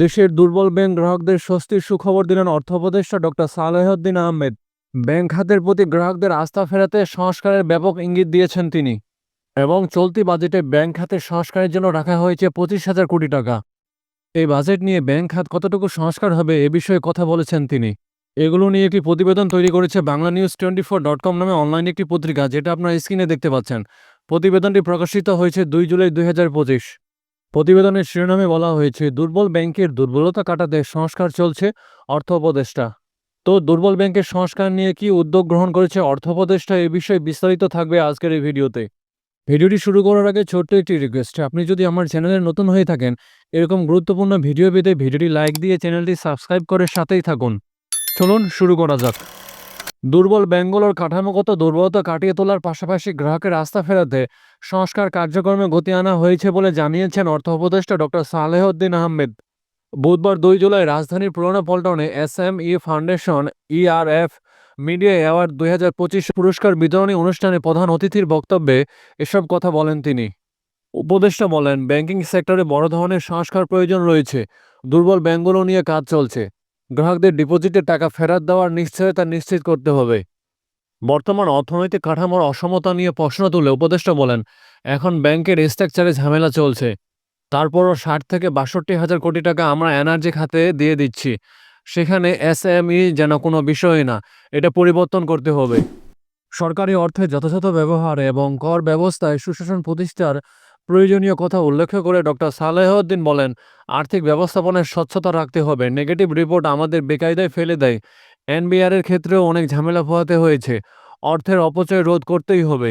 দেশের দুর্বল ব্যাংক গ্রাহকদের স্বস্তির সুখবর দিলেন অর্থ উপদেষ্টা ডক্টর সালেহউদ্দিন আহমেদ। ব্যাংক খাতের প্রতি গ্রাহকদের আস্থা ফেরাতে সংস্কারের ব্যাপক ইঙ্গিত দিয়েছেন তিনি এবং চলতি বাজেটে ব্যাংক খাতের সংস্কারের জন্য রাখা হয়েছে পঁচিশ হাজার কোটি টাকা। এই বাজেট নিয়ে ব্যাংক খাত কতটুকু সংস্কার হবে এ বিষয়ে কথা বলেছেন তিনি। এগুলো নিয়ে একটি প্রতিবেদন তৈরি করেছে Bangla news twenty four dot com নামে অনলাইন একটি পত্রিকা, যেটা আপনার স্ক্রিনে দেখতে পাচ্ছেন। প্রতিবেদনটি প্রকাশিত হয়েছে দুই জুলাই দুই হাজার পঁচিশ। প্রতিবেদনের শিরোনামে বলা হয়েছে, দুর্বল ব্যাংকের দুর্বলতা কাটাতে সংস্কার চলছে অর্থ উপদেষ্টা। তো দুর্বল ব্যাংকের সংস্কার নিয়ে কি উদ্যোগ গ্রহণ করেছে অর্থ উপদেষ্টা এ বিষয়ে বিস্তারিত থাকবে আজকের এই ভিডিওতে। ভিডিওটি শুরু করার আগে ছোট্ট একটি রিকোয়েস্ট আপনি যদি আমার চ্যানেলে নতুন হয়ে থাকেন, এরকম গুরুত্বপূর্ণ ভিডিও পেতে ভিডিওটি লাইক দিয়ে চ্যানেলটি সাবস্ক্রাইব করে সাথেই থাকুন। চলুন শুরু করা যাক। দুর্বল ব্যাংকগুলোর কাঠামোগত দুর্বলতা কাটিয়ে তোলার পাশাপাশি গ্রাহকের আস্থা ফেরাতে সংস্কার কার্যক্রমে গতি আনা হয়েছে বলে জানিয়েছেন অর্থ উপদেষ্টা ডক্টর সালেহউদ্দিন আহমেদ। বুধবার দুই জুলাই রাজধানীর পুরোনো পল্টনে S M E foundation ERF media award দুই হাজার পঁচিশ পুরস্কার বিতরণী অনুষ্ঠানে প্রধান অতিথির বক্তব্যে এসব কথা বলেন তিনি। উপদেষ্টা বলেন, ব্যাংকিং সেক্টরে বড় ধরনের সংস্কার প্রয়োজন রয়েছে। দুর্বল ব্যাংকগুলো নিয়ে কাজ চলছে। গ্রাহকদের ডিপোজিটের টাকা ফেরত দেওয়ার নিশ্চয়তা নিশ্চিত করতে হবে। বর্তমান অর্থনৈতিক কাঠামোর অসমতা নিয়ে প্রশ্ন তুলে উপদেষ্টা বলেন, এখন ব্যাংকের স্ট্রাকচারে ঝামেলা চলছে। তারপরও ষাট থেকে বাষট্টি হাজার কোটি টাকা আমরা এনার্জি খাতে দিয়ে দিচ্ছি। সেখানে এসএমই যেন কোনো বিষয় না, এটা পরিবর্তন করতে হবে। সরকারি অর্থে যথাযথ ব্যবহার এবং কর ব্যবস্থায় সুশাসন প্রতিষ্ঠার প্রয়োজনীয় কথা উল্লেখ করে ডক্টর সালেহউদ্দিন বলেন, আর্থিক ব্যবস্থাপনায় স্বচ্ছতা রাখতে হবে। নেগেটিভ রিপোর্ট আমাদের বেকায়দায় ফেলে দেয়। এনবিআরের ক্ষেত্রেও অনেক ঝামেলা পোহাতে হয়েছে। অর্থের অপচয় রোধ করতেই হবে।